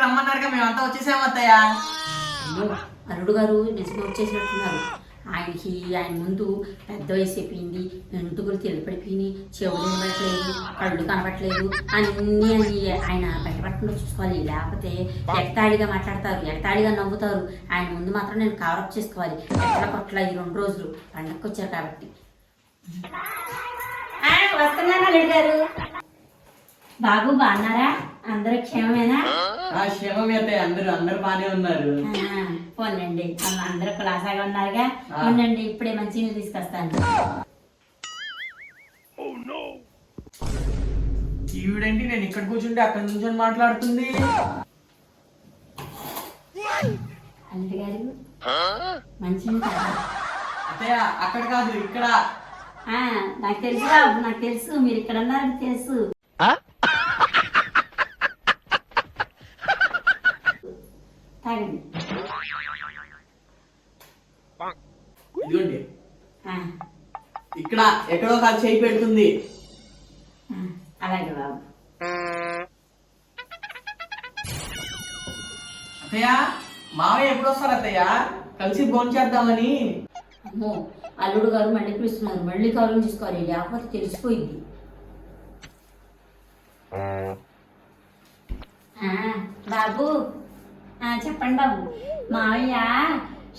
రావడానికి రమ్మన్నారుగా మేమంతా వచ్చేసాము అత్తయ్య. అల్లుడు గారు నిజంగా వచ్చేసినట్టున్నారు. ఆయనకి ఆయన ముందు పెద్ద వయసు అయిపోయింది వెంట్రుకలు తెల్లపడిపోయినాయి చెవులు వినపడట్లేదు కళ్ళు కనపట్లేదు అన్నీ అని ఆయన బయటపడకుండా చూసుకోవాలి. లేకపోతే ఎగతాళిగా మాట్లాడతారు ఎగతాళిగా నవ్వుతారు. ఆయన ముందు మాత్రం నేను కవరప్ చేసుకోవాలి. ఎట్లా కొట్ల ఈ రెండు రోజులు. పండగకి వచ్చారు కాబట్టి వస్తున్నాను అల్లుడు గారు? బాబు బాగున్నారా? అందరూ క్షేమమేనా? ఆ? క్షేమమే అత్తయ్య. అందరూ అందరూ బానే ఉన్నారు. అమ్మ అందరూ కులాసాగా ఉన్నారుగా. ఉండండి ఇప్పుడే మంచి నీళ్ళు తీసుకొస్తాను. ఈవిడేంటి నేను ఇక్కడ కూర్చుంటే అక్కడ నుంచి మాట్లాడుతుంది. అల్లుడు గారు మంచి. అత్తయ్య అక్కడ కాదు ఇక్కడ. నాకు తెలుసు నాకు తెలుసు. మీరు ఇక్కడ ఉన్నారని తెలుసు. తాగండి ఇదిగోండి. ఆ, ఇక్కడ ఎక్కడో కాదు చేయి పెడుతుంది. అలాగే బాబు. అత్తయ్య మావయ్య ఎప్పుడు వస్తారు అత్తయ్య? కలిసి భోజనం చేద్దామని. అమ్మో అల్లుడు గారు మళ్ళీ పిలుస్తున్నారు. మళ్ళీ కవరం తీసుకోవాలి. లేకపోతే తెలిసిపోయింది. ఆ, బాబు. చెప్పండి బాబు. మావయ్య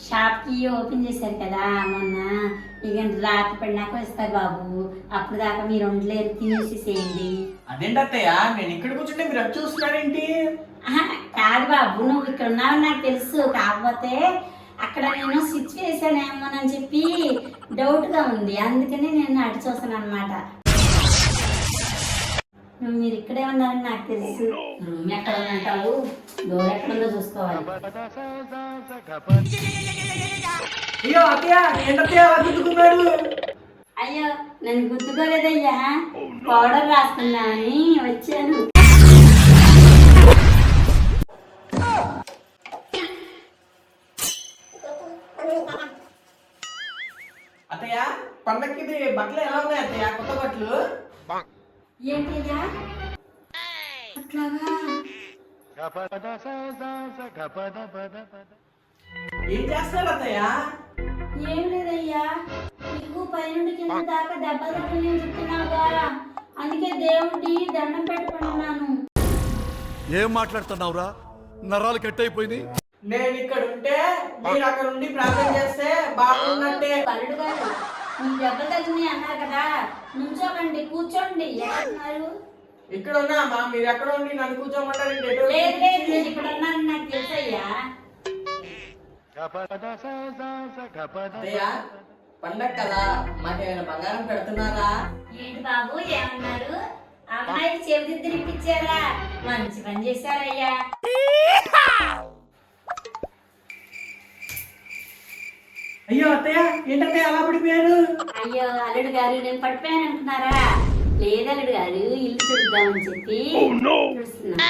షాప్కి ఓపెన్ చేశారు కదా మొన్న. ఇక రాత్రి పడినాక వస్తారు బాబు. అప్పుడు దాకా మీరు ఉండలేరు తినేసేసేయండి అదేంటి అత్తయ్య? నేను ఇక్కడ కూర్చుంటే మీరు వచ్చి చూస్తున్నారేంటి? కాదు బాబు నువ్వు ఇక్కడ ఉన్నావు నాకు తెలుసు. కాకపోతే అక్కడ నేను స్విచ్ వేసానేమోనని చెప్పి డౌట్గా ఉంది. అందుకని నేను అటు చూసాను అనమాట మీరు ఇక్కడే ఉన్నారని నాకు తెలుసు. రూమ్ ఎక్కడ ఉంటావు డోర్ ఎక్కడ ఉందో చూసుకోవాలి. అయ్యో అత్తయ్య ఏంటత్తయ్య అలా గుద్దుకున్నాడు? అయ్యో పౌడర్ రాసుకున్నానని వచ్చాను. అత్తయ్య పండక్కి బట్టలు ఎలా ఉన్నాయి అత్తయ్య? కొత్త బట్టలు? ఏంటయ్యా అట్లాగా? ఏం చేస్తున్నారు అత్తయ్య? ఏం లేదయ్యా. నీకు పైనుండి కింద దాకా దెబ్బ తగిలి చెప్తున్నావుగా అందుకే దేవుడి దండం పెట్టుకున్నాను ఏం మాట్లాడుతున్నావురా? నరాలు కట్ అయిపోయినాయి నేను ఇక్కడ ఉంటే మీరు అక్కడ ఉండి ప్రార్థన చేస్తే బాగున్నట్టే గారు మీ దెబ్బ తగిలి అన్నారు కదా. నుంచోకండి కూర్చోండి. ఎక్కడున్నారు ఇక్కడ ఉన్నా అమ్మా మీరు ఎక్కడ ఉండి నన్ను కూర్చోమంటారు? లేదు లేదు నేను ఇక్కడ ఉన్నానని నాకు తెలుసయ్యా. పండగ కదా. మాకేమైనా బంగారం పెడుతున్నారా? ఏంటి బాబు ఏమన్నారు? అమ్మాయికి చెవిదిద్దరు ఇప్పించారా మంచి పని చేశారయ్యా. అయ్యో అత్తయ్య ఏంటత్తయ్య అలా పడిపోయారు? అయ్యో అల్లుడు గారు నేను పడిపోయాను అంటున్నారా లేదు అల్లుడు గారు ఇల్లు చూద్దామని చెప్పి చూస్తున్నా.